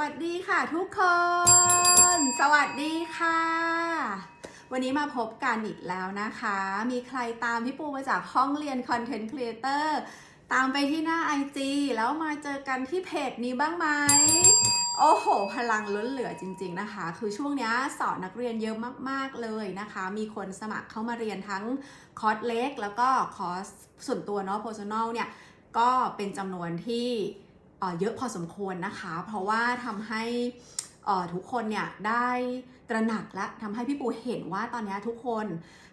วัสดีค่ะทุกคน สวัสดีค่ะ วันนี้มาพบกันอีกแล้วนะคะ มีใครตามพี่ปูมาจากห้องเรียนคอนเทนต์ครีเอเตอร์ตามไปที่หน้า IG แล้วมาเจอกันที่เพจนี้บ้างไหมโอ้โห พลังล้นเหลือจริง ๆนะคะ คือช่วงนี้สอนนักเรียนเยอะมากๆเลยนะคะ มีคนสมัครเข้ามาเรียนทั้งคอร์สเล็ก แล้วก็คอร์สส่วนตัวเนาะ personal เนี่ย ก็เป็นจำนวนที่ เยอะพอสมควรนะคะ เพราะว่าทำให้ทุกคนเนี่ยได้ตระหนักและทำให้พี่ปูเห็นว่าตอนนี้ทุกคน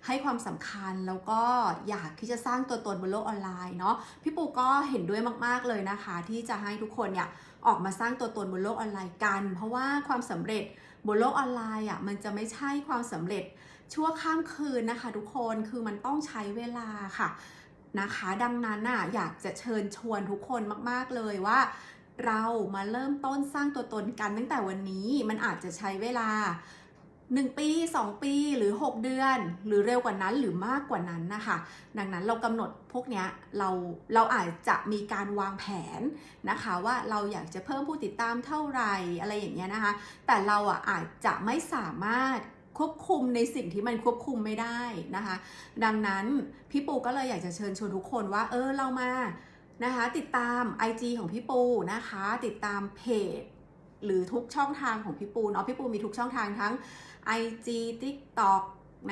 ให้ความสำคัญแล้วก็อยากที่จะสร้างตัวตนบนโลกออนไลน์เนาะพี่ปูก็เห็นด้วยมากๆเลยนะคะ ที่จะให้ทุกคนเนี่ยออกมาสร้างตัวตนบนโลกออนไลน์กัน เพราะว่าความสำเร็จบนโลกออนไลน์อะมันจะไม่ใช่ความสำเร็จชั่วข้ามคืนนะคะ ทุกคนคือมันต้องใช้เวลาค่ะ นะคะ ดังนั้นน่ะอยากจะเชิญชวนทุกคนมาก ๆ เลยว่า เรามาเริ่มต้นสร้างตัวตนกันตั้งแต่วันนี้มันอาจจะใช้เวลา 1 ปี 2 ปีหรือ 6 เดือน หรือเร็วกว่านั้นหรือมากกว่านั้นนะคะ ดังนั้นเรากำหนดพวกเนี้ยเราเราอาจจะมีการวางแผนนะคะว่าเราอยากจะเพิ่มผู้ติดตามเท่าไหร่อะไรอย่างเงี้ยนะคะ แต่เราอะอาจจะไม่สามารถ ควบคุมในสิ่งที่มันควบคุมไม่ได้นะคะ ดังนั้นพี่ปูก็เลยอยากจะเชิญชวนทุกคนว่า เออเรามานะคะติดตาม IG ของพี่ปูนะคะ ติดตามเพจหรือทุกช่องทางของพี่ปูเนาะพี่ปูมีทุกช่องทางทั้ง IG TikTok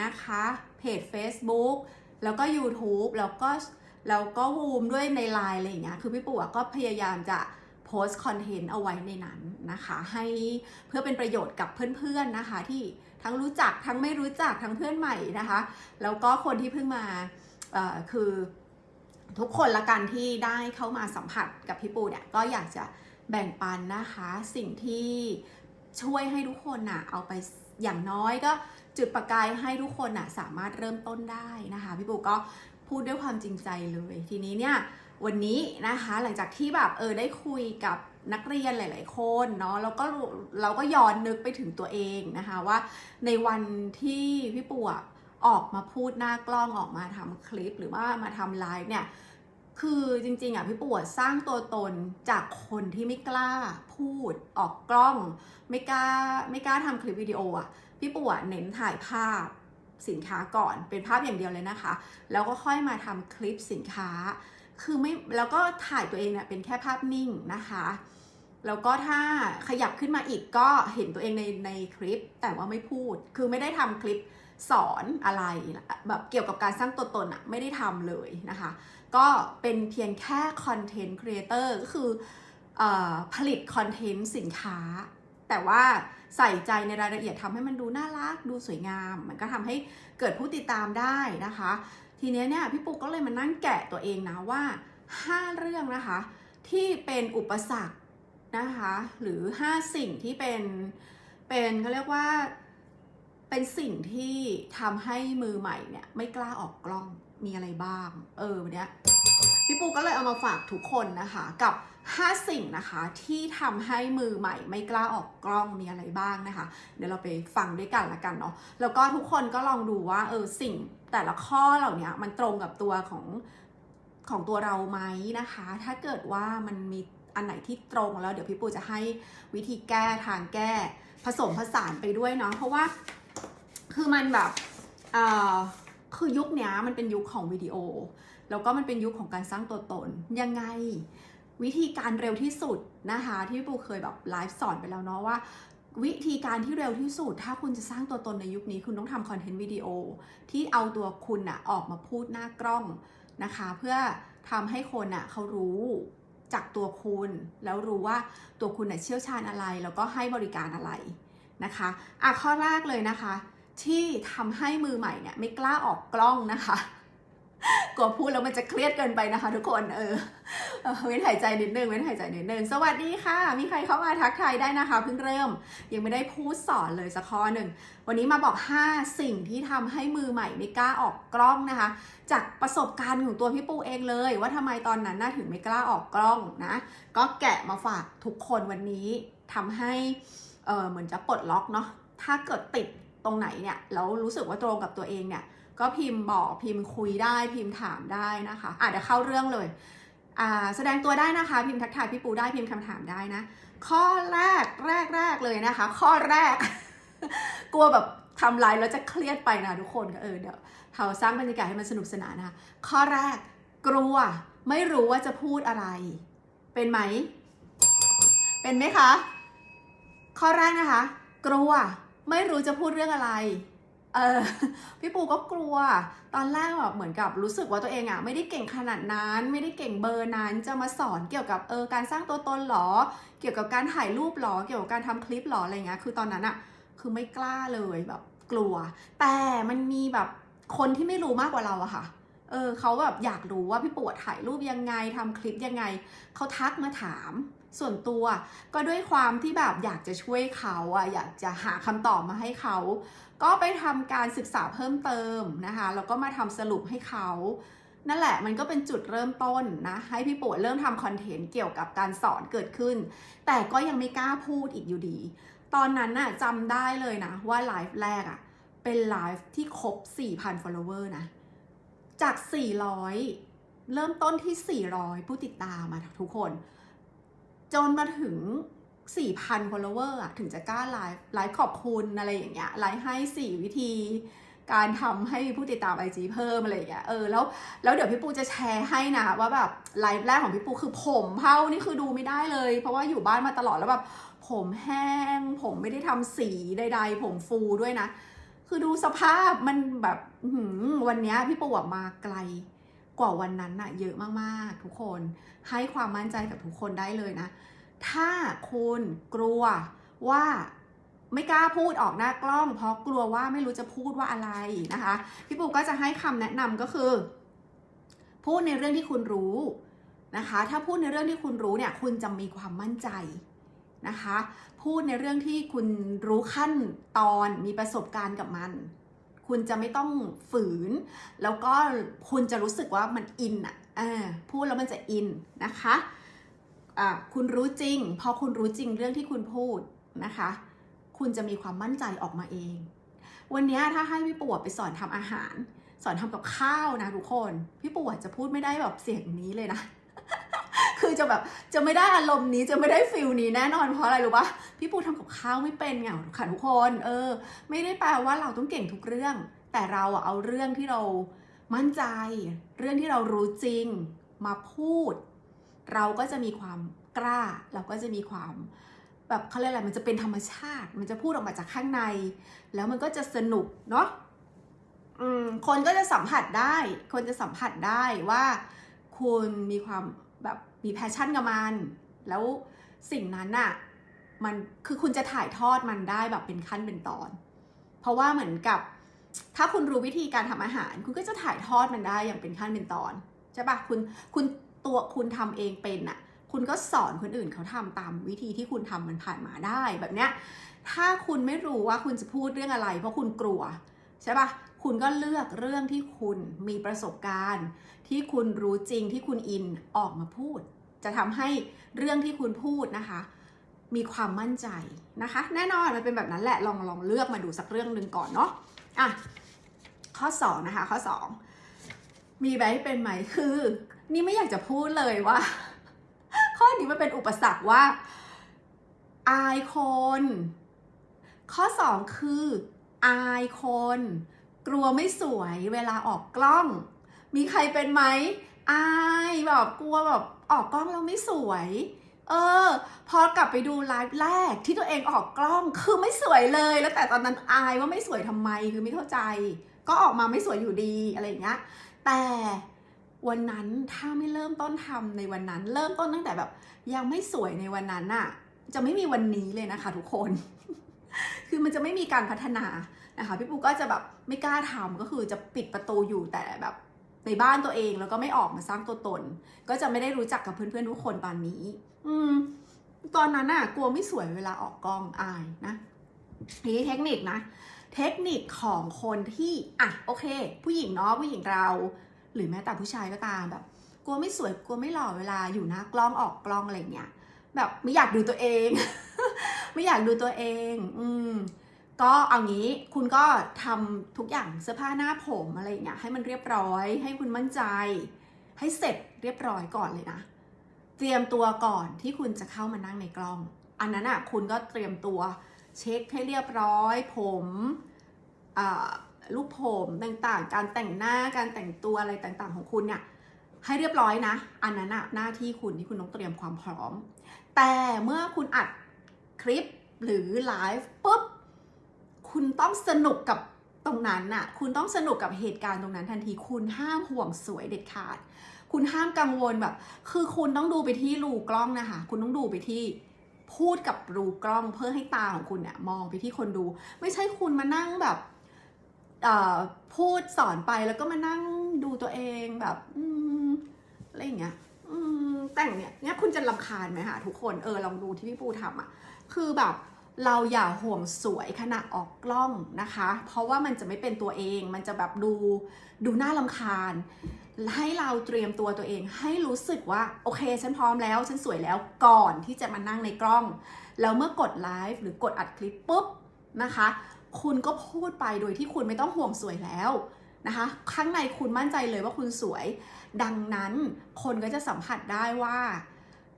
นะคะเพจ Facebook แล้วก็ YouTube แล้วก็แล้วก็วูมด้วยในไลน์อะไรอย่างเงี้ยคือพี่ปูก็พยายามจะโพสต์คอนเทนต์เอาไว้ในนั้นนะคะ ให้เพื่อเป็นประโยชน์กับเพื่อนๆนะคะที่ ทั้งรู้จักทั้งไม่รู้จักทั้งเพื่อนใหม่นะคะ แล้วก็คนที่เพิ่งมาคือทุกคนละกันที่ได้เข้ามาสัมผัสกับพี่ปูเนี่ยก็อยากจะแบ่งปันนะคะ สิ่งที่ช่วยให้ทุกคนน่ะเอาไปอย่างน้อยก็จุดประกายให้ทุกคนน่ะสามารถเริ่มต้นได้นะคะพี่ปูก็พูดด้วยความจริงใจเลย ทีนี้เนี่ยวันนี้นะคะหลังจากที่แบบเออได้คุยกับ นักเรียนหลาย ๆ คนเนาะแล้วก็เราก็ย้อนนึกไปถึงตัวเองนะคะว่า ในวันที่พี่ปูอะออกมาพูดหน้ากล้องออกมาทำคลิปหรือว่ามาทำไลฟ์เนี่ยคือจริง ๆ อะพี่ปูอะสร้างตัวตนจากคนที่ไม่กล้าพูดออกกล้อง ไม่กล้าไม่กล้าทำคลิปวิดีโออะพี่ปูอะเน้นถ่ายภาพสินค้าก่อนเป็นภาพอย่างเดียวเลยนะคะ แล้วก็ค่อยมาทำคลิปสินค้า คือไม่แล้วก็ถ่ายตัวเองเนี่ยเป็นแค่ภาพนิ่งนะคะ แล้วก็ถ้าขยับขึ้นมาอีกก็เห็นตัวเองในในคลิป แต่ว่าไม่พูด คือไม่ได้ทำคลิปสอนอะไรแบบเกี่ยวกับการสร้างตัวตนอะไม่ได้ทำเลยนะคะ ก็เป็นเพียงแค่คอนเทนต์ครีเอเตอร์ก็คืออผลิตคอนเทนต์สินค้า แต่ว่าใส่ใจในรายละเอียดทำให้มันดูน่ารักดูสวยงาม มันก็ทำให้เกิดผู้ติดตามได้นะคะ ทีเนี้ยเนี่ยพี่ปุ๊กก็เลยมานั่งแกะตัวเองนะว่า 5 เรื่องนะคะ ที่เป็นอุปสรรค นะคะ หรือ 5 สิ่งที่เป็นเป็นเขาเรียกว่าเป็นสิ่งที่ทำให้มือใหม่เนี่ยไม่กล้าออกกล้องมีอะไรบ้าง เออวันเนี้ยพี่ปูก็เลยเอามาฝากทุกคนนะคะ กับ 5 สิ่งนะคะที่ทำให้มือใหม่ไม่กล้าออกกล้องมีอะไรบ้างนะคะ เดี๋ยวเราไปฟังด้วยกันละกันเนาะแล้วก็ทุกคนก็ลองดูว่าเออสิ่งแต่ละข้อเหล่านี้มันตรงกับตัวของของตัวเราไหมนะคะ ถ้าเกิดว่ามันมี อันไหนที่ตรงแล้วเดี๋ยวพี่ปูจะให้วิธีแก้ทางแก้ผสมผสานไปด้วยเนาะเพราะว่าคือมันแบบคือยุคนี้มันเป็นยุคของวิดีโอ แล้วก็มันเป็นยุคของการสร้างตัวตน ยังไงวิธีการเร็วที่สุดนะคะ ที่พี่ปูเคยแบบไลฟ์สอนไปแล้วเนาะว่า วิธีการที่เร็วที่สุด ถ้าคุณจะสร้างตัวตนในยุคนี้ คุณต้องทำคอนเทนต์วิดีโอ ที่เอาตัวคุณอะออกมาพูดหน้ากล้องนะคะ เพื่อทำให้คนอะเขารู้ จากตัวคุณ แล้วรู้ว่าตัวคุณอะเชี่ยวชาญอะไร แล้วก็ให้บริการอะไรนะคะอะข้อแรกเลยนะคะ ที่ทำให้มือใหม่เนี่ยไม่กล้าออกกล้องนะคะ กลัวพูดแล้วมันจะเครียดเกินไปนะคะทุกคน เออเอเว้นหายใจนิดนึง เว้นหายใจนิดนึง สวัสดีค่ะ มีใครเข้ามาทักทายได้นะคะ เพิ่งเริ่ม ยังไม่ได้พูดสอนเลยสักข้อหนึ่ง วันนี้มาบอก 5 สิ่งที่ทำให้มือใหม่ไม่กล้าออกกล้องนะคะ จากประสบการณ์ของตัวพี่ปูเองเลย ว่าทำไมตอนนั้นน่าถึงไม่กล้าออกกล้องนะ ก็แกะมาฝากทุกคนวันนี้ทำให้ เออเหมือนจะปลดล็อกเนาะ ถ้าเกิดติดตรงไหนเนี่ย แล้วรู้สึกว่าตรงกับตัวเองเนี่ย ก็พิมพ์บอกพิมพ์คุยได้พิมพ์ถามได้นะคะอะเดี๋ยวเข้าเรื่องเลยอ่าแสดงตัวได้นะคะ พิมพ์ทักทายพี่ปูได้พิมพ์คำถามได้นะ ข้อแรกแรกแรกเลยนะคะ ข้อแรก กลัวแบบทำไลฟ์แล้วจะเครียดไปนะทุกคนก็เออเดี๋ยวเราสร้างบรรยากาศให้มันสนุกสนานนะคะข้อแรกกลัวไม่รู้ว่าจะพูดอะไร เป็นไหม เป็นไหมคะ ข้อแรกนะคะ กลัวไม่รู้จะพูดเรื่องอะไร เออพี่ปูก็กลัว ตอนแรกแบบเหมือนกับรู้สึกว่าตัวเองอะไม่ได้เก่งขนาดนั้น ไม่ได้เก่งเบอร์นั้น จะมาสอนเกี่ยวกับเออการสร้างตัวตนหรอ เกี่ยวกับการถ่ายรูปหรอ เกี่ยวกับการทำคลิปหรออะไรเงี้ย คือตอนนั้นอะคือไม่กล้าเลยแบบกลัว แต่มันมีแบบคนที่ไม่รู้มากกว่าเราอะค่ะ เออเขาแบบอยากรู้ว่าพี่ปูถ่ายรูปยังไงทำคลิปยังไง เขาทักมาถาม ส่วนตัวก็ด้วยความที่แบบอยากจะช่วยเขาอะอยากจะหาคำตอบมาให้เขา ก็ไปทำการศึกษาเพิ่มเติมนะคะแล้วก็มาทำสรุปให้เขา นั่นแหละมันก็เป็นจุดเริ่มต้นนะให้พี่ปู่เริ่มทำคอนเทนต์เกี่ยวกับการสอนเกิดขึ้น แต่ก็ยังไม่กล้าพูดอีกอยู่ดี ตอนนั้นน่ะจำได้เลยนะว่าไลฟ์แรกอะเป็นไลฟ์ที่ครบ 4,000 follower นะ จาก 400 เริ่มต้นที่ 400 ผู้ติดตามมาทุกคน จนมาถึง 4,000 follower อะถึงจะกล้าไลฟ์ไลฟ์ขอบคุณอะไรอย่างเงี้ยไลฟ์ให้ 4 วิธีการทำให้ผู้ติดตาม IG เพิ่มอะไรอย่างเงี้ย เออ แล้ว แล้วเดี๋ยวพี่ปูจะแชร์ให้นะ ว่าแบบไลฟ์แรกของพี่ปูคือผมเผานี่คือดูไม่ได้เลย เพราะว่าอยู่บ้านมาตลอดแล้วแบบผมแห้ง ผมไม่ได้ทำสีใด ๆ ผมฟูด้วยนะ คือดูสภาพมันแบบหืวันนี้พี่ปูมาไกล กว่าวันนั้นอะเยอะมากๆ ทุกคนให้ความมั่นใจกับทุกคนได้เลยนะ ถ้าคุณกลัวว่าไม่กล้าพูดออกหน้ากล้อง เพราะกลัวว่าไม่รู้จะพูดว่าอะไรนะคะ พี่ปูก็จะให้คำแนะนำก็คือ พูดในเรื่องที่คุณรู้นะคะ ถ้าพูดในเรื่องที่คุณรู้เนี่ย คุณจะมีความมั่นใจนะคะ พูดในเรื่องที่คุณรู้ขั้นตอนมีประสบการณ์กับมัน คุณจะไม่ต้องฝืน แล้วก็คุณจะรู้สึกว่ามันอินอะอ่าพูดแล้วมันจะอินนะคะะคุณรู้จริง พอคุณรู้จริงเรื่องที่คุณพูดนะคะ คุณจะมีความมั่นใจออกมาเอง วันนี้ถ้าให้พี่ปู่ไปสอนทำอาหาร สอนทำกับข้าวนะทุกคน พี่ปู่จะพูดไม่ได้แบบเสียงนี้เลยนะ คือจะแบบจะไม่ได้อารมณ์นี้จะไม่ได้ฟิลนี้แน่นอนเพราะอะไรรู้ปะพี่ปูทำกับข้าวไม่เป็นไงค่ะทุกคนเออ ไม่ได้แปลว่าเราต้องเก่งทุกเรื่อง แต่เราอะเอาเรื่องที่เรามั่นใจ เรื่องที่เรารู้จริงมาพูด เราก็จะมีความกล้า เราก็จะมีความแบบเขาเรียกอะไรมันจะเป็นธรรมชาติ มันจะพูดออกมาจากข้างใน แล้วมันก็จะสนุกเนาะคนก็จะสัมผัสได้ คนจะสัมผัสได้ว่า คุณมีความ แบบมีแพชชั่นกับมัน แล้วสิ่งนั้นน่ะมันคือคุณจะถ่ายทอดมันได้แบบเป็นขั้นเป็นตอน เพราะว่าเหมือนกับ ถ้าคุณรู้วิธีการทำอาหาร คุณก็จะถ่ายทอดมันได้อย่างเป็นขั้นเป็นตอนใช่ปะคุณคุณตัวคุณทำเองเป็นอะคุณก็สอนคนอื่นเขาทำตามวิธีที่คุณทำมันผ่านมาได้แบบเนี้ยถ้าคุณไม่รู้ว่าคุณจะพูดเรื่องอะไร เพราะคุณกลัวใช่ปะคุณก็เลือกเรื่องที่คุณมีประสบการณ์ ที่คุณรู้จริงที่คุณอินออกมาพูด จะทำให้เรื่องที่คุณพูดนะคะ มีความมั่นใจนะคะ แน่นอนมันเป็นแบบนั้นแหละลองลองเลือกมาดูสักเรื่องหนึ่งก่อนเนาะอะข้อ2นะคะข้อ 2 มีแบบให้เป็นไหมคือ นี่ไม่อยากจะพูดเลยว่า ข้อนี้มันเป็นอุปสรรคว่า อายคน ข้อ 2 คือ อายคน กลัวไม่สวยเวลาออกกล้อง มีใครเป็นไหมอายแบบกลัวแบบออกกล้องแล้วไม่สวย เออ พอกลับไปดูไลฟ์แรกที่ตัวเองออกกล้องคือไม่สวยเลย แล้วแต่ตอนนั้นอายว่าไม่สวยทำไมคือไม่เข้าใจ ก็ออกมาไม่สวยอยู่ดีอะไรอย่างเงี้ย แต่วันนั้นถ้าไม่เริ่มต้นทำในวันนั้น เริ่มต้นตั้งแต่แบบ ยังไม่สวยในวันนั้นน่ะ จะไม่มีวันนี้เลยนะคะ ทุกคน คือมันจะไม่มีการพัฒนานะคะ พี่ปูก็จะแบบไม่กล้าทำก็คือจะปิดประตูอยู่แต่แบบ ในบ้านตัวเองแล้วก็ไม่ออกมาสร้างตัวตน ก็จะไม่ได้รู้จักกับเพื่อนๆทุกคนตอนนี้ อืม ตอนนั้นน่ะ กลัวไม่สวยเวลาออกกล้องอายนะทีนี้เทคนิคนะ เทคนิคของคนที่อะโอเค ผู้หญิงเนาะผู้หญิงเรา หรือแม้แต่ผู้ชายก็ตามแบบ กลัวไม่สวยกลัวไม่หล่อเวลาอยู่หน้ากล้องออกกล้องอะไรเงี้ยแบบไม่อยากดูตัวเอง ไม่อยากดูตัวเอง อืม ก็เอางี้คุณก็ทำทุกอย่างเสื้อผ้าหน้าผมอะไรอย่างเงี้ยให้มันเรียบร้อย ให้คุณมั่นใจ ให้เสร็จเรียบร้อยก่อนเลยนะ เตรียมตัวก่อนที่คุณจะเข้ามานั่งในกล้อง อันนั้นอะคุณก็เตรียมตัวเช็คให้เรียบร้อย ผมลูกผมต่างๆ การแต่งหน้าการแต่งตัวอะไรต่างๆ ของคุณเนี่ยให้เรียบร้อยนะ อันนั้นอะหน้าที่คุณที่คุณต้องเตรียมความพร้อม แต่เมื่อคุณอัดคลิปหรือไลฟ์ปุ๊บ คุณต้องสนุกกับตรงนั้นน่ะ คุณต้องสนุกกับเหตุการณ์ตรงนั้นทันที คุณห้ามห่วงสวยเด็ดขาด คุณห้ามกังวลแบบ คือคุณต้องดูไปที่รูกล้องนะคะ คุณต้องดูไปที่พูดกับรูกล้องเพื่อให้ตาของคุณเนี่ยมองไปที่คนดู ไม่ใช่คุณมานั่งแบบอ่อพูดสอนไปแล้วก็มานั่งดูตัวเองแบบอือะไรอย่างเงี้ยแต่งเนี่ยเนี่ยคุณจะรำคาญไหมคะทุกคนเออลองดูที่พี่ปูทำอะ่ะ คือแบบ เราอย่าห่วงสวยขณะออกกล้องนะคะ เพราะว่ามันจะไม่เป็นตัวเอง มันจะแบบดูดูน่าลำคาญ ให้เราเตรียมตัวตัวเอง ให้รู้สึกว่าโอเค ฉันพร้อมแล้ว ฉันสวยแล้วก่อนที่จะมานั่งในกล้อง แล้วเมื่อกดไลฟ์หรือกดอัดคลิปปุ๊บนะคะ คุณก็พูดไปโดยที่คุณไม่ต้องห่วงสวยแล้วนะคะ ข้างในคุณมั่นใจเลยว่าคุณสวย ดังนั้นคนก็จะสัมผัสได้ว่า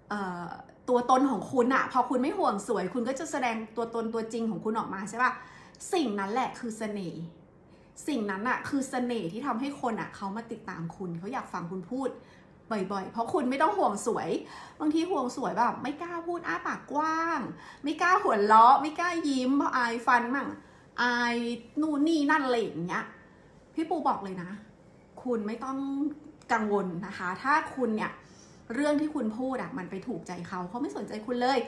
เอ่อ ตัวตนของคุณอะพอคุณไม่ห่วงสวย คุณก็จะแสดงตัวตนตัวจริงของคุณออกมาใช่ปะสิ่งนั้นแหละคือเสน่ห์สิ่งนั้นอะคือเสน่ห์ที่ทำให้คนอะเขามาติดตามคุณเขาอยากฟังคุณพูดบ่อยๆ เพราะคุณไม่ต้องห่วงสวย บางทีห่วงสวยแบบไม่กล้าพูดอ้าปากกว้าง ไม่กล้าหัวเราะ ไม่กล้ายิ้มเพราะอายฟันมั่งอายนู่นนี่นั่นอะไรอย่างเงี้ย พี่ปูบอกเลยนะ คุณไม่ต้องกังวลนะคะ ถ้าคุณเนี่ย เรื่องที่คุณพูดอะมันไปถูกใจเขาเขาไม่สนใจคุณเลย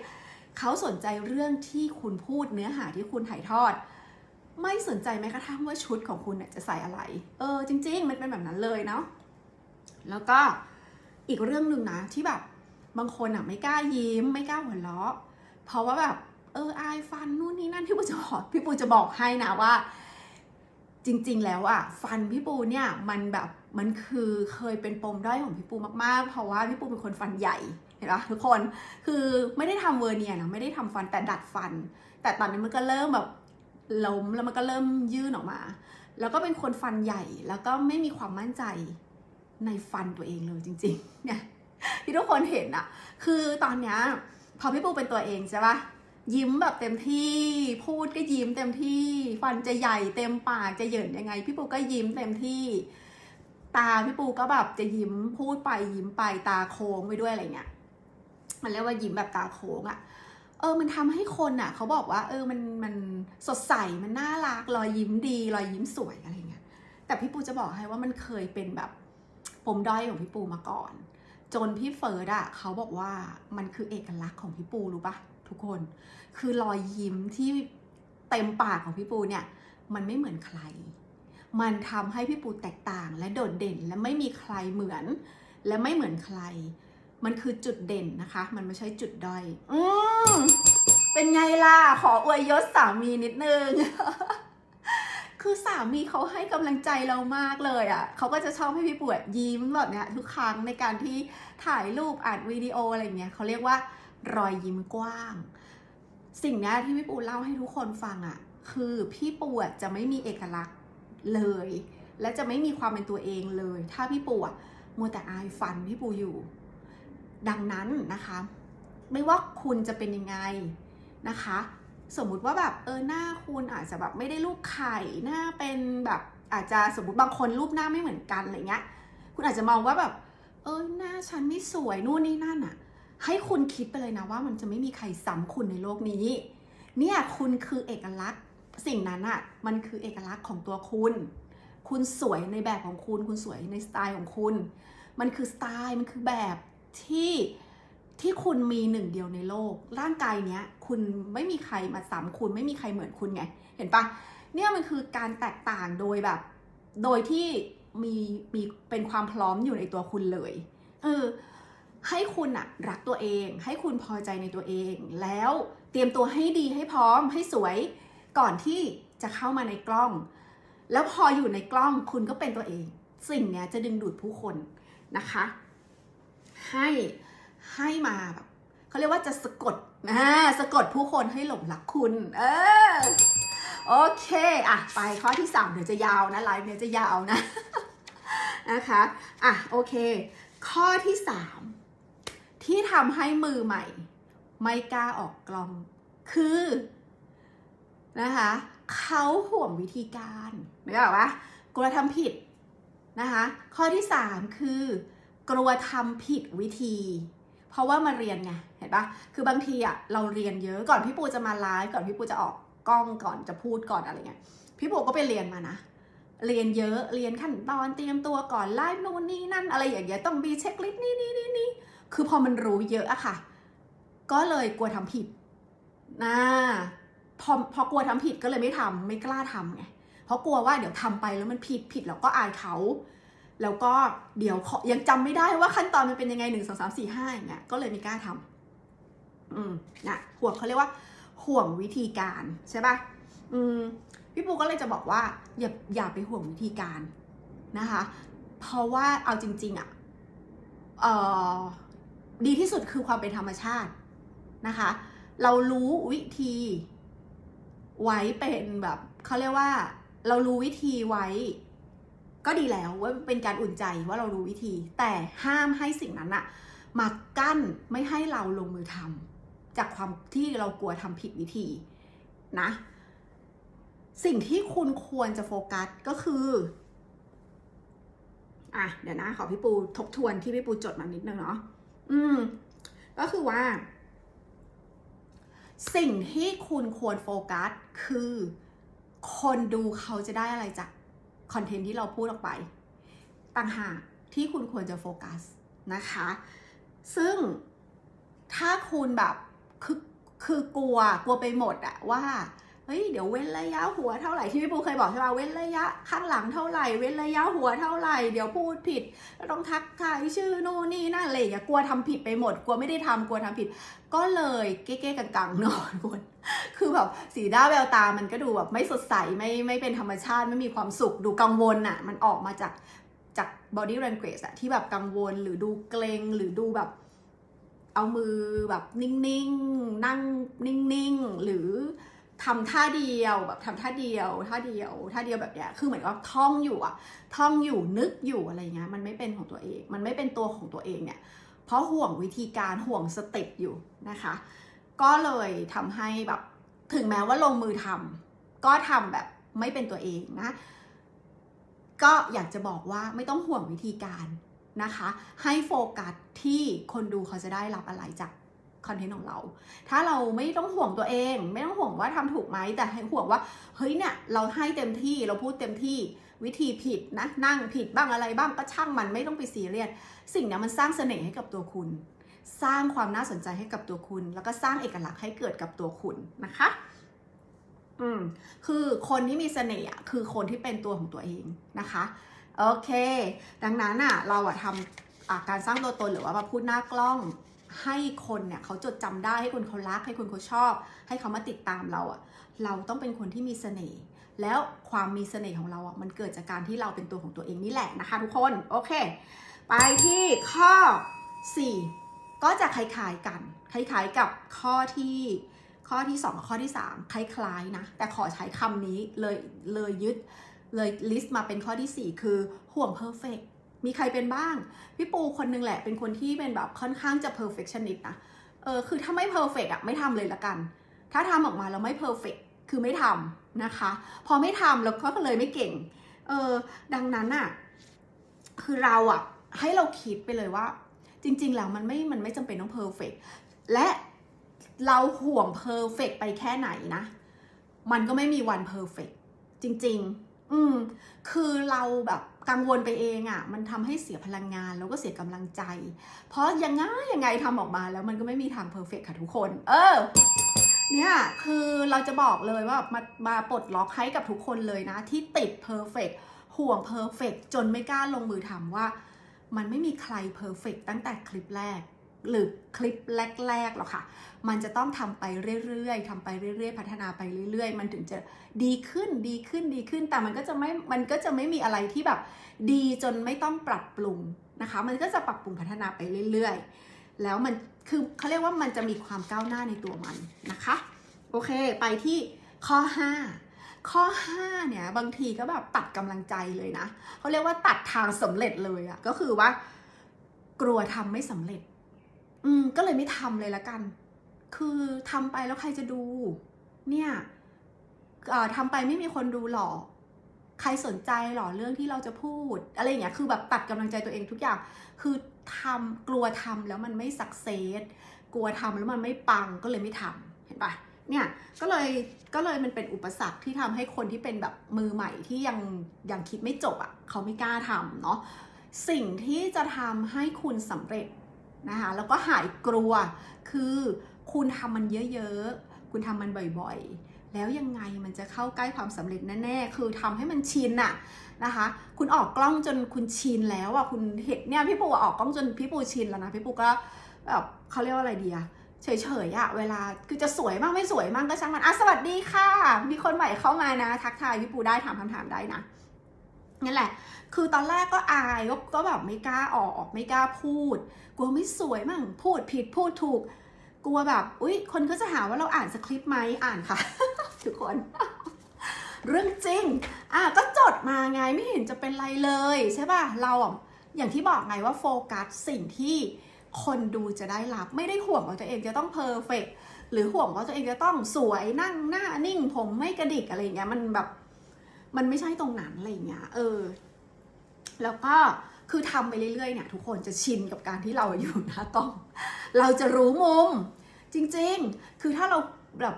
เขาสนใจเรื่องที่คุณพูดเนื้อหาที่คุณถ่ายทอด ไม่สนใจแม้กระทั่งว่าชุดของคุณเนี่ยจะใส่อะไร เออ จริง ๆ มันเป็นแบบนั้นเลยเนาะแล้วก็อีกเรื่องหนึ่งนะที่แบบบางคนอะไม่กล้ายิ้ม ไม่กล้าหัวเราะ เพราะว่าแบบเอออายฟันนู่นนี่นั่นพี่ปูจะบอกพี่ปูจะบอกให้นะว่า จริง ๆ แล้วอะฟันพี่ปูเนี่ยมันแบบ มันคือเคยเป็นปมด้อยของพี่ปูมากๆ เพราะว่าพี่ปูเป็นคนฟันใหญ่เห็นปะทุกคนคือไม่ได้ทำเวอร์เนียนะไม่ได้ทำฟันแต่ดัดฟัน แต่ตอนนี้มันก็เริ่มแบบล้มแล้วมันก็เริ่มยื่นออกมา แล้วก็เป็นคนฟันใหญ่แล้วก็ไม่มีความมั่นใจในฟันตัวเองเลยจริงๆเนี่ยที่ทุกคนเห็นอะคือตอนเนี้ยพอพี่ปูเป็นตัวเองใช่ปะยิ้มแบบเต็มที่พูดก็ยิ้มเต็มที่ ฟันจะใหญ่เต็มปากจะเหยินยังไง พี่ปูก็ยิ้มเต็มที่ ตาพี่ปูก็แบบจะยิ้มพูดไปยิ้มไปตาโค้งไปด้วยอะไรเงี้ย มันเรียกว่ายิ้มแบบตาโค้งอะ่ะ เออมันทำให้คนอะเขาบอกว่า เออมันมันสดใสมันน่ารักรอยยิ้มดี รอยยิ้มสวยอะไรเงี้ย แต่พี่ปูจะบอกให้ว่ามันเคยเป็นแบบปมด้อยของพี่ปูมาก่อน จนพี่เฟิร์ดอะเขาบอกว่ามันคือเอกลักษณ์ของพี่ปูรู้ปะทุกคน คือรอยยิ้มที่เต็มปากของพี่ปูเนี่ย มันไม่เหมือนใคร มันทำให้พี่ปูแตกต่างและโดดเด่นและไม่มีใครเหมือน และไม่เหมือนใคร มันคือจุดเด่นนะคะ มันไม่ใช่จุดด้อย อืมเป็นไงล่ะ ขออวยยศสามีนิดนึง คือสามีเขาให้กำลังใจเรามากเลยอะ่ะ เขาก็จะชอบให้พี่ปูอะยิ้มแบบเนี้ยทุกครั้งในการที่ถ่ายรูปอัดวิดีโออะไรเงี้ยเขาเรียกว่ารอยยิ้มกว้าง สิ่งนี้ที่พี่ปูเล่าให้ทุกคนฟังอะ่ะ คือพี่ปูอะจะไม่มีเอกลักษณ์ เลย และจะไม่มีความเป็นตัวเองเลย ถ้าพี่ปูอะมัวแต่อายฟันพี่ปูอยู่ ดังนั้นนะคะ ไม่ว่าคุณจะเป็นยังไงนะคะ สมมุติว่าแบบเออหน้าคุณอาจจะแบบไม่ได้รูปไข่หน้าเป็นแบบอาจจะสมมติบางคนรูปหน้าไม่เหมือนกันอะไรเงี้ย คุณอาจจะมองว่าแบบเออหน้าฉันไม่สวยนู่นนี่นั่นอะให้คุณคิดไปเลยนะว่ามันจะไม่มีใครซ้ำคุณในโลกนี้ เนี่ยคุณคือเอกลักษณ์ สิ่งนั้นอะมันคือเอกลักษณ์ของตัวคุณ คุณสวยในแบบของคุณ คุณสวยในสไตล์ของคุณ มันคือสไตล์มันคือแบบที่ที่คุณมีหนึ่งเดียวในโลก ร่างกายเนี้ยคุณไม่มีใครมาซ้ำคุณไม่มีใครเหมือนคุณไง เห็นปะเนี่ยมันคือการแตกต่างโดยแบบ โดยที่มีมีเป็นความพร้อมอยู่ในตัวคุณเลยเออให้คุณอะรักตัวเอง ให้คุณพอใจในตัวเอง แล้วเตรียมตัวให้ดีให้พร้อมให้สวย ก่อนที่จะเข้ามาในกล้อง แล้วพออยู่ในกล้องคุณก็เป็นตัวเอง สิ่งเนี้ยจะดึงดูดผู้คนนะคะ ให้ให้มาแบบเขาเรียกว่าจะสะกดนะสะกดผู้คนให้หลงรักคุณ เออโอเคอะไปข้อที่สามเดี๋ยวจะยาวนะไลฟ์เนี้ยจะยาวนะนะคะอะโอเค ข้อที่สามที่ทำให้มือใหม่ ไม่กล้าออกกล้อง คือ นะคะเขาห่วงวิธีการนึกออกปะกลัวทำผิดนะคะข้อที่สามคือกลัวทำผิดวิธี เพราะว่ามาเรียนไงเห็นปะคือบางทีอะเราเรียนเยอะก่อนพี่ปูจะมาไลฟ์ก่อนพี่ปูจะออกกล้องก่อนจะพูดก่อนอะไรเงี้ยพี่ปูก็ไปเรียนมานะเรียนเยอะเรียนขั้นตอนเตรียมตัวก่อนไลฟ์นู่นนี่นั่นอะไรอย่างเงี้ยต้องมีเช็คลิสต์นี่นี่นี่นี่คือพอมันรู้เยอะอะค่ะ ก็เลยกลัวทำผิดนะ พอพอกลัวทำผิดก็เลยไม่ทำไม่กล้าทำไงเพราะกลัวว่าเดี๋ยวทำไปแล้วมันผิดผิดแล้วก็อายเขาแล้วก็เดี๋ยวยังจำไม่ได้ว่าขั้นตอนมันเป็นยังไงหนึ่งสองสามสี่ห้าอย่างเงี้ยก็เลยไม่กล้าทำอืมนะห่วงเขาเรียกว่า ห่วงวิธีการใช่ปะอืมพี่ปูก็เลยจะบอกว่า อย่าอย่าไปห่วงวิธีการนะคะ เพราะว่าเอาจริง ๆอะ่ะเอ่อดีที่สุดคือความเป็นธรรมชาตินะคะ เรารู้วิธี ไว้เป็นแบบเขาเรียกว่า เรารู้วิธีไว้ ก็ดีแล้วว่าเป็นการอุ่นใจว่าเรารู้วิธี แต่ห้ามให้สิ่งนั้นอะมากั้นไม่ให้เราลงมือทำจากความที่เรากลัวทำผิดวิธีนะ สิ่งที่คุณควรจะโฟกัสก็คืออะเดี๋ยวนะขอพี่ปูทบทวนที่พี่ปูจดมานิดนึงเนาะอืม ก็คือว่า สิ่งที่คุณควรโฟกัสคือ คนดูเขาจะได้อะไรจากคอนเทนต์ที่เราพูดออกไป ต่างหากที่คุณควรจะโฟกัสนะคะ ซึ่งถ้าคุณแบบคือคือกลัวกลัวไปหมดอะว่า ฮ้ยเดี๋ยวเว้นระยะหัวเท่าไหร่ที่พี่ปูเคยบอกใช่ไหมเว้นระยะข้างหลังเท่าไหร่เว้นระยะหัวเท่าไหร่เดี๋ยวพูดผิดต้องทักทายชื่อนู่นนี่นั่นอะไรอย่างเงี้ยกลัวทำผิดไปหมด กลัวไม่ได้ทำกลัวทำผิด ก็เลยเก๊ๆกังๆนอนคนคือแบบสีหน้าแววตามันก็ดูแบบไม่สดใสไม่ไม่เป็นธรรมชาติไม่มีความสุขดูกังวลอะมันออกมาจากจาก body language อะที่แบบกังวลหรือดูเกรงหรือดูแบบเอามือแบบนิ่งๆ นั่งนิ่งๆ หรือ ทำท่าเดียวแบบทำท่าเดียวท่าเดียวท่าเดียวแบบเนี้ยคือเหมือนว่าท่องอยู่อะท่องอยู่นึกอยู่อะไรเงี้ยมันไม่เป็นของตัวเอง มันไม่เป็นตัวของตัวเองเนี่ยเพราะห่วงวิธีการห่วงสเต็ปอยู่นะคะ ก็เลยทำให้แบบถึงแม้ว่าลงมือทำก็ทำแบบไม่เป็นตัวเองนะ ก็อยากจะบอกว่าไม่ต้องห่วงวิธีการนะคะ ให้โฟกัสที่คนดูเขาจะได้รับอะไรจาก คอนเทนต์ของเรา ถ้าเราไม่ต้องห่วงตัวเอง ไม่ต้องห่วงว่าทำถูกไหมแต่ให้ห่วงว่าเฮ้ยเนี่ยเราให้เต็มที่เราพูดเต็มที่วิธีผิดนะนั่งผิดบ้างอะไรบ้างก็ช่างมันไม่ต้องไปซีเรียสสิ่งนี้มันสร้างเสน่ห์ให้กับตัวคุณ สร้างความน่าสนใจให้กับตัวคุณ แล้วก็สร้างเอกลักษณ์ให้เกิดกับตัวคุณนะคะอืมคือคนที่มีเสน่ห์อะคือคนที่เป็นตัวของตัวเองนะคะโอเค ดังนั้นอะเราอะทำการสร้างตัวตนหรือว่ามาพูดหน้ากล้อง ให้คนเนี่ยเขาจดจำได้ให้คนเขารัก ให้คนเขาชอบ ให้เขามาติดตามเราอะเราต้องเป็นคนที่มีเสน่ห์แล้วความมีเสน่ห์ของเราอะมันเกิดจากการที่เราเป็นตัวของตัวเองนี่แหละนะคะ ทุกคนโอเค ไปที่ข้อ 4 ก็จะคล้ายๆกัน คล้ายๆกับข้อที่ข้อที่2กับข้อที่ 3 คล้ายๆนะ แต่ขอใช้คำนี้เลยเลยยึดเลยลิสต์มาเป็นข้อที่ 4 คือห่วงเพอร์เฟก มีใครเป็นบ้าง พี่ปูคนนึงแหละเป็นคนที่เป็นแบบค่อนข้างจะ perfectionist นะเออคือถ้าไม่ perfect อะไม่ทำเลยละกัน ถ้าทำออกมาแล้วไม่ perfect คือไม่ทำนะคะ พอไม่ทำแล้วก็เลยไม่เก่งเออดังนั้นอะคือเราอะให้เราคิดไปเลยว่า จริง ๆ แล้วมันไม่มันไม่จำเป็นต้อง perfect และเราห่วง perfect ไปแค่ไหนนะ มันก็ไม่มีวัน perfect จริง ๆ อืม คือเราแบบกังวลไปเองอะ่ะ มันทำให้เสียพลังงานแล้วก็เสียกำลังใจ เพราะยังไงยังไงทำออกมาแล้วมันก็ไม่มีทางเพอร์เฟกค่ะทุกคน เออ เนี่ยคือเราจะบอกเลยว่ามามาปลดล็อกให้กับทุกคนเลยนะ ที่ติดเพอร์เฟกห่วงเพอร์เฟกจนไม่กล้าลงมือทำว่า มันไม่มีใครเพอร์เฟกตั้งแต่คลิปแรก หรือคลิปแรกๆหรอกค่ะ มันจะต้องทำไปเรื่อยๆทำไปเรื่อยๆ พัฒนาไปเรื่อยๆ มันถึงจะดีขึ้นดีขึ้นดีขึ้น แต่มันก็จะไม่ มันก็จะไม่มีอะไรที่แบบ ดีจนไม่ต้องปรับปรุงนะคะ มันก็จะปรับปรุงพัฒนาไปเรื่อยๆ แล้วมันคือเขาเรียกว่ามันจะมีความก้าวหน้าในตัวมันนะคะ โอเค ไปที่ข้อ 5 ข้อ 5 เนี่ย บางทีก็แบบตัดกำลังใจเลยนะเขาเรียกว่าตัดทางสำเร็จเลยอะก็คือว่ากลัวทำไม่สำเร็จ อืมก็เลยไม่ทำเลยละกัน คือทำไปแล้วใครจะดู เนี่ยเอ่อทำไปไม่มีคนดูหรอกใครสนใจหรอเรื่องที่เราจะพูด อะไรอย่างเงี้ยคือแบบตัดกำลังใจตัวเองทุกอย่าง คือทำกลัวทำแล้วมันไม่สักเซสกลัวทำแล้วมันไม่ปังก็เลยไม่ทำเห็นปะเนี่ยก็เลยก็เลยมันเป็นอุปสรรคที่ทำให้คนที่เป็นแบบมือใหม่ที่ยังยังคิดไม่จบอะ่ะเขาไม่กล้าทำเนาะสิ่งที่จะทำให้คุณสำเร็จ นะคะแล้วก็หายกลัว คือคุณทำมันเยอะๆ คุณทำมันบ่อยๆ แล้วยังไงมันจะเข้าใกล้ความสำเร็จแน่ๆ คือทำให้มันชินอะนะคะ คุณออกกล้องจนคุณชินแล้วอะคุณเห็นเนี่ยพี่ปูออกกล้องจนพี่ปูชินแล้วนะพี่ปูก็แบบเขาเรียกว่าอะไรดีอะเฉยๆอะเวลาคือจะสวยมากไม่สวยมากก็ช่างมันอะสวัสดีค่ะ มีคนใหม่เข้ามานะ ทักทายพี่ปูได้ถามคำถามได้นะ นั่นแหละ คือตอนแรกก็อายก็ก็แบบไม่กล้าออกไม่กล้าพูด กลัวไม่สวยมั่งพูดผิดพูดถูก กลัวแบบ อุ้ยคนก็จะหาว่าเราอ่านสคริปต์ไหมอ่านค่ะ ทุกคน เรื่องจริง อะก็จดมาไงไม่เห็นจะเป็นไรเลยใช่ป่ะ เราอะอย่างที่บอกไงว่าโฟกัสสิ่งที่คนดูจะได้รับ ไม่ได้ห่วงว่าตัวเองจะต้องเพอร์เฟกหรือห่วงว่าตัวเองจะต้องสวยนั่งหน้านิ่ง ผมไม่กระดิกอะไรเงี้ยมันแบบ มันไม่ใช่ตรงนั้นอะไรอย่างเงี้ยเออ แล้วก็คือทำไปเรื่อยๆเนี่ย ทุกคนจะชินกับการที่เราอยู่หน้ากล้อง เราจะรู้มุม จริงๆ คือถ้าเราแบบ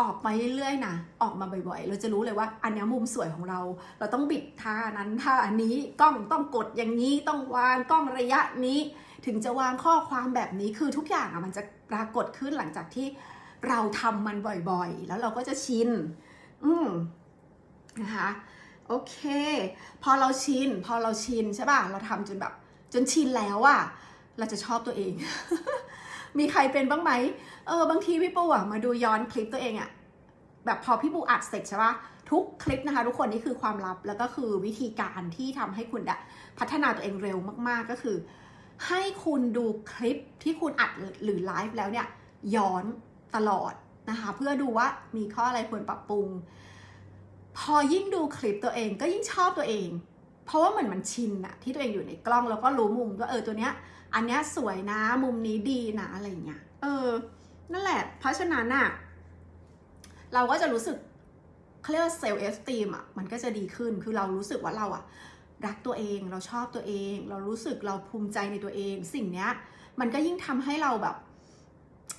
ออกมาเรื่อยๆนะออกมาบ่อยๆ เราจะรู้เลยว่า อันนี้มุมสวยของเรา เราต้องบิดท่านั้นท่านี้กล้องต้องกดอย่างนี้ต้องวางกล้องระยะนี้ ถึงจะวางข้อความแบบนี้คือทุกอย่างอะมันจะปรากฏขึ้นหลังจากที่เราทำมันบ่อยๆ แล้วเราก็จะชิน อืม นะคะโอเค พอเราชิน พอเราชินใช่ป่ะ เราทำจนแบบ จนชินแล้วอะเราจะชอบตัวเอง มีใครเป็นบ้างไหมเออบางทีพี่ปูอะมาดูย้อนคลิปตัวเองอะแบบพอพี่ปูอัดเสร็จใช่ป่ะทุกคลิปนะคะทุกคนนี่คือความลับแล้วก็คือวิธีการที่ทำให้คุณอะพัฒนาตัวเองเร็วมากๆก็คือ ให้คุณดูคลิปที่คุณอัดหรือไลฟ์แล้วเนี่ยย้อนตลอดนะคะเพื่อดูว่ามีข้ออะไรควรปรับปรุง พอยิ่งดูคลิปตัวเองก็ยิ่งชอบตัวเอง เพราะว่าเหมือนมันชินอะที่ตัวเองอยู่ในกล้องแล้วก็รู้มุมว่าเออตัวเนี้ย อันเนี้ยสวยนะมุมนี้ดีนะอะไรเงี้ยเออ นั่นแหละ เพราะฉะนั้นอะเราก็จะรู้สึกเขาเรียกว่าเซลล์เอสตีมอะมันก็จะดีขึ้นคือเรารู้สึกว่าเราอะรักตัวเองเราชอบตัวเอง เรารู้สึกเราภูมิใจในตัวเอง สิ่งเนี้ย มันก็ยิ่งทำให้เราแบบ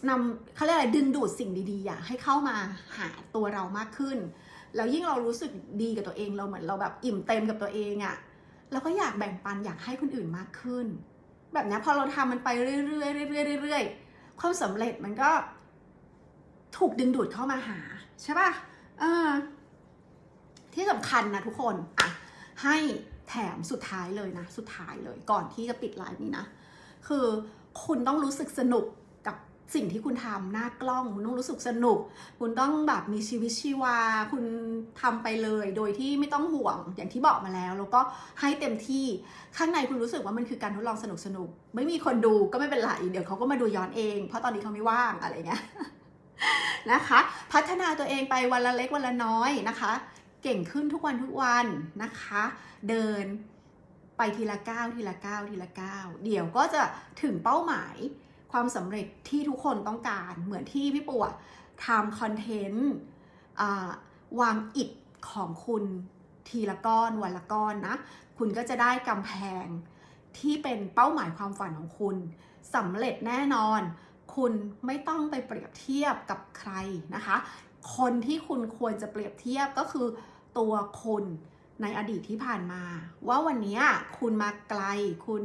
นำเขาเรียกอะไรดึงดูดสิ่งดีๆอะให้เข้ามาหาตัวเรามากขึ้น แล้วยิ่งเรารู้สึกดีกับตัวเองเราเหมือนเราแบบอิ่มเต็มกับตัวเองอะเราก็อยากแบ่งปันอยากให้คนอื่นมากขึ้น แบบนี้พอเราทำมันไปเรื่อยๆเรื่อยๆเรื่อยๆความสำเร็จมันก็ถูกดึงดูดเข้ามาหาใช่ป่ะเออที่สำคัญนะทุกคนอะให้แถมสุดท้ายเลยนะ สุดท้ายเลยก่อนที่จะปิดไลฟ์นี้นะ คือคุณต้องรู้สึกสนุก สิ่งที่คุณทำหน้ากล้อง คุณต้องรู้สึกสนุก คุณต้องแบบมีชีวิตชีวา คุณทำไปเลย โดยที่ไม่ต้องห่วงอย่างที่บอกมาแล้ว แล้วก็ให้เต็มที่ข้างในคุณรู้สึกว่ามันคือการทดลองสนุกสนุกๆไม่มีคนดูก็ไม่เป็นไรเดี๋ยวเขาก็มาดูย้อนเอง เพราะตอนนี้เขาไม่ว่างอะไรเงี้ยนะคะ พัฒนาตัวเองไปวันละเล็กวันละน้อยนะคะ เก่งขึ้นทุกวันทุกวันนะคะ เดินไปทีละก้าวทีละก้าวทีละก้าวเดี๋ยวก็จะถึงเป้าหมาย ความสำเร็จที่ทุกคนต้องการเหมือนที่พี่ปัวทำคอนเทนต์วางอิฐของคุณทีละก้อนวันละก้อนนะ คุณก็จะได้กำแพงที่เป็นเป้าหมายความฝันของคุณสำเร็จแน่นอน คุณไม่ต้องไปเปรียบเทียบกับใครนะคะ คนที่คุณควรจะเปรียบเทียบก็คือตัวคุณ ในอดีตที่ผ่านมา ว่าวันนี้คุณมาไกล คุณ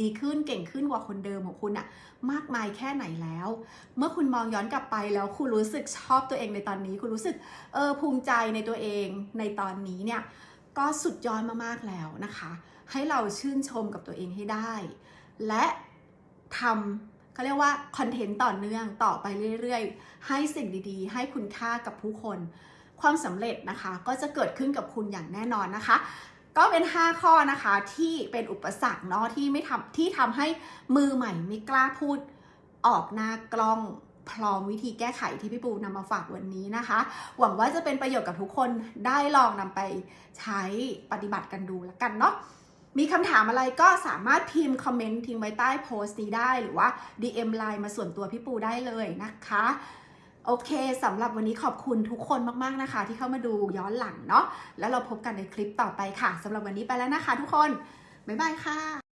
ดีขึ้นเก่งขึ้นกว่าคนเดิมของคุณอะมากมายแค่ไหนแล้ว เมื่อคุณมองย้อนกลับไปแล้วคุณรู้สึกชอบตัวเองในตอนนี้ คุณรู้สึกเออภูมิใจในตัวเองในตอนนี้เนี่ยก็สุดยอดมากๆแล้วนะคะ ให้เราชื่นชมกับตัวเองให้ได้ และทำเขาเรียกว่าคอนเทนต์ต่อเนื่องต่อไปเรื่อยๆ ให้สิ่งดีๆ ให้คุณค่ากับผู้คน ความสำเร็จนะคะ ก็จะเกิดขึ้นกับคุณอย่างแน่นอนนะคะ ก็เป็น 5 ข้อนะคะที่เป็นอุปสรรคเนาะที่ไม่ทำที่ทำให้มือใหม่ไม่กล้าพูดออกหน้ากล้องพร้อมวิธีแก้ไขที่พี่ปูนำมาฝากวันนี้นะคะ หวังว่าจะเป็นประโยชน์กับทุกคนได้ลองนำไปใช้ปฏิบัติกันดูแล้วกันเนาะมีคำถามอะไรก็สามารถพิมพ์คอมเมนต์ทิ้งไว้ใต้โพสต์นี้ได้หรือว่า DM ไลน์มาส่วนตัวพี่ปูได้เลยนะคะ โอเคสำหรับวันนี้ขอบคุณทุกคนมาก ๆ นะคะ ที่เข้ามาดูย้อนหลังเนาะแล้วเราพบกันในคลิปต่อไปค่ะสำหรับวันนี้ไปแล้วนะคะทุกคน บ๊ายบายค่ะ